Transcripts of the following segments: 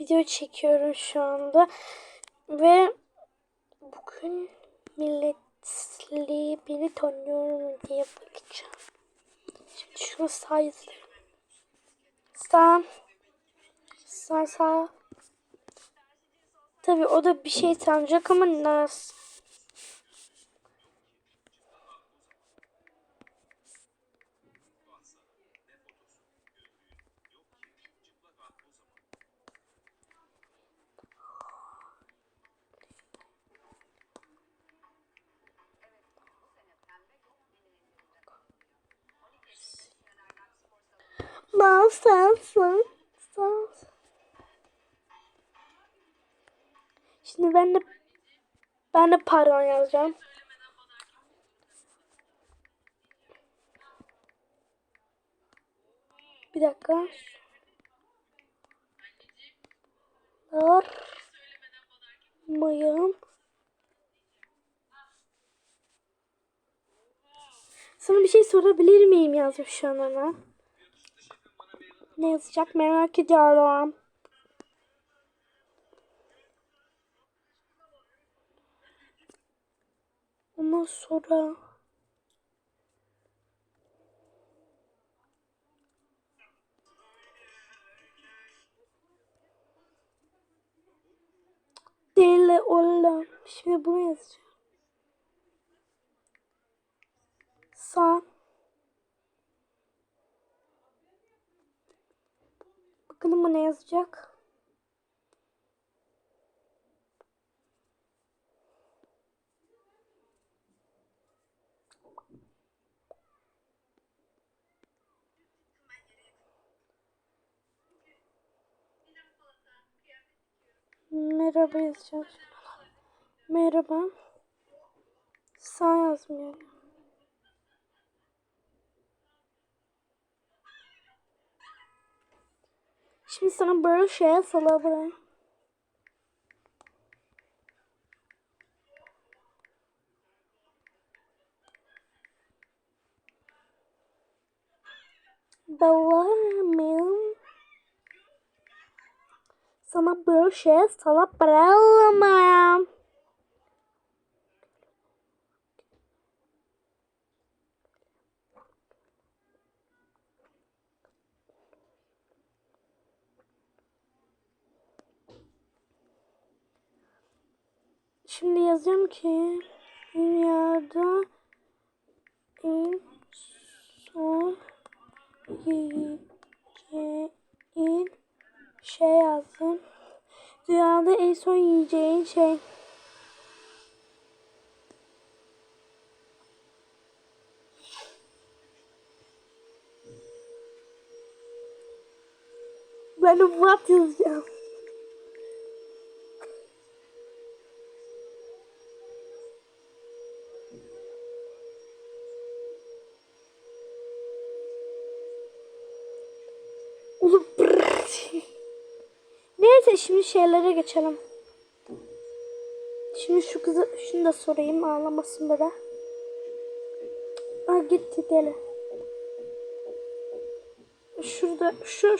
video çekiyorum şu anda. Ve bugün milletli beni tanıyor mu diye bakacağım. Şimdi şunu sağ yazayım. Sağ. Sağ sağ. Tabii o da bir şey sanacak ama nasıl? Ben sensin. Sen. Şimdi ben de ben de pardon yazacağım. Bir dakika. Var mıyım? Sana bir şey sorabilir miyim yazmış şu an ona. Ne yazacak merak ediyorum. Ondan sonra Deli oğlum. Şimdi bunu yazacağım. Sağ. Bakalım bu ne yazacak? Merhaba yazacağım. Merhaba. Sağ yazmıyor. Şimdi sana böyle şey salabilirim. Dalamıyorum. Sana böyle şey salabilirim. Şimdi yazacağım ki dünyada en son yiyeceğin şey yazdım. Dünyada en son yiyeceğin şey. Ben what yazacağım. Neyse şimdi şeylere geçelim. Şimdi şu kızı şunu da sorayım ağlamasın böyle. Aa gitti deli. Şurada şu.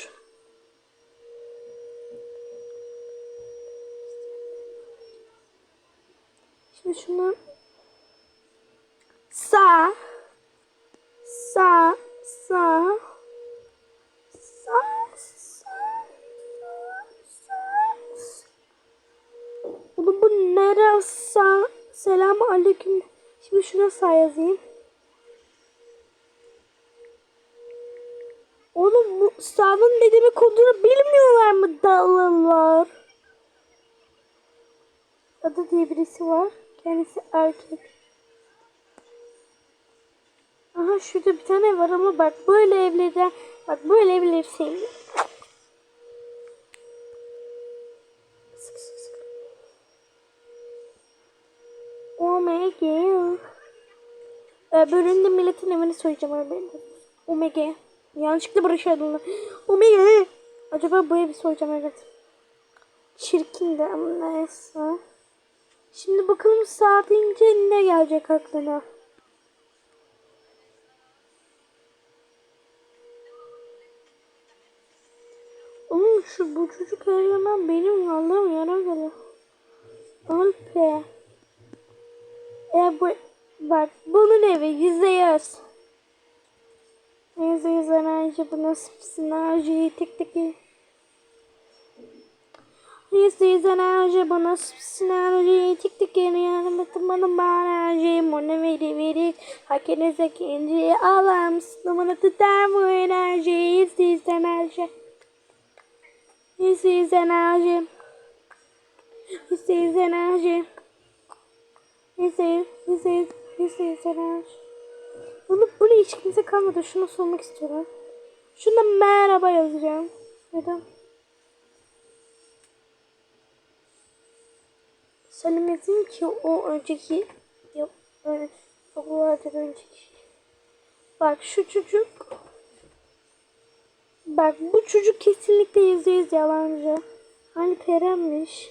Şimdi şunu sağ Şimdi şuna sağ yazayım. Oğlum bu sağın ne demek olduğunu bilmiyorlar mı dağlılar? Adı diye birisi var. Kendisi erkek. Aha şurada bir tane var ama bak böyle evlerden bak böyle evleri sevmiyorum. Öbüründe milletin evini soyacağım abi. Omega. Yanlışlıkla bırakıyordum. Omega. Acaba bu evi soyacağım evet. Çirkin de ama neyse. Şimdi bakalım saat ince ne gelecek aklına. Oğlum şu bu çocuk her benim Allah'ım yara geliyor. Alpe. E bu bak bunun evi yüzde yüz. Yüzde yüz enerji bu nasıl sinerjiyi tek tek Yüzde yüz enerji bu nasıl sinerjiyi tek tek yanım batırmanın enerji Mona veri veri. Hakenize kendi alam sınavını tutar bu enerji yüzde yüz enerji Yüzde yüz enerji Yüzde yüz enerji Yüzde yüz, yüzde yüz, yüzde yüz enerji bunu, bunu hiç kimse kalmadı. Şunu sormak istiyorum. Şuna merhaba yazacağım. Neden? Söylemedim ki o önceki yok çok vardı önceki. Bak şu çocuk Bak bu çocuk kesinlikle yüzde yüz yalancı. Hani Perem'miş.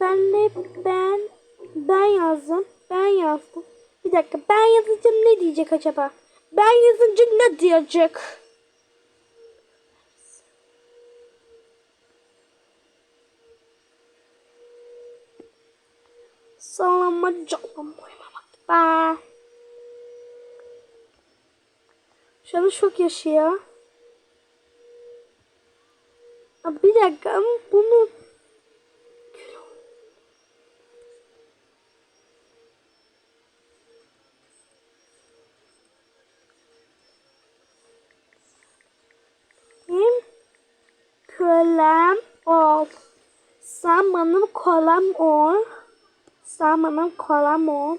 Ben de ben ben yazdım. Ben yazdım. Bir dakika ben yazacağım ne diyecek acaba? Ben yazınca ne diyecek? Sallama canım boyama bak. Şu an şok yaşıyor. Bir dakika ama bunu benim kölem ol. Sen benim kölem ol. Sen benim kölem ol.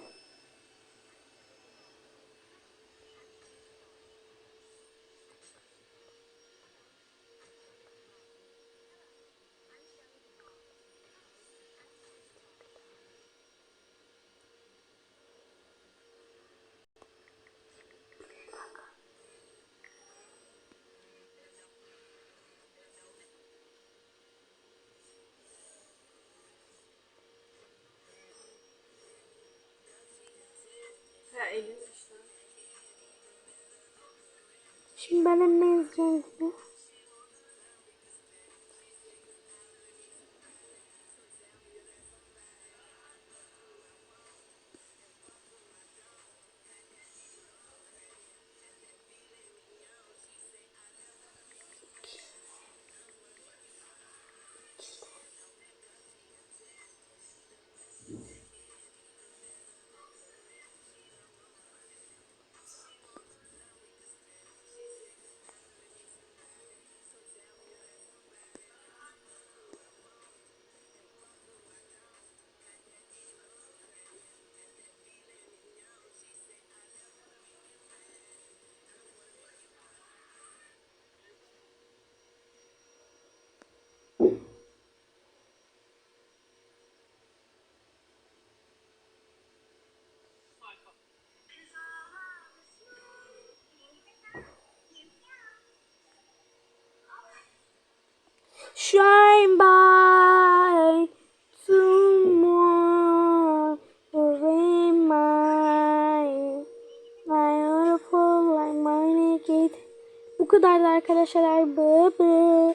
İşte. Şimdi ben ne yazacağım Shine by tomorrow, in my, my beautiful like my naked. Bu kadardı arkadaşlar. Bye bye.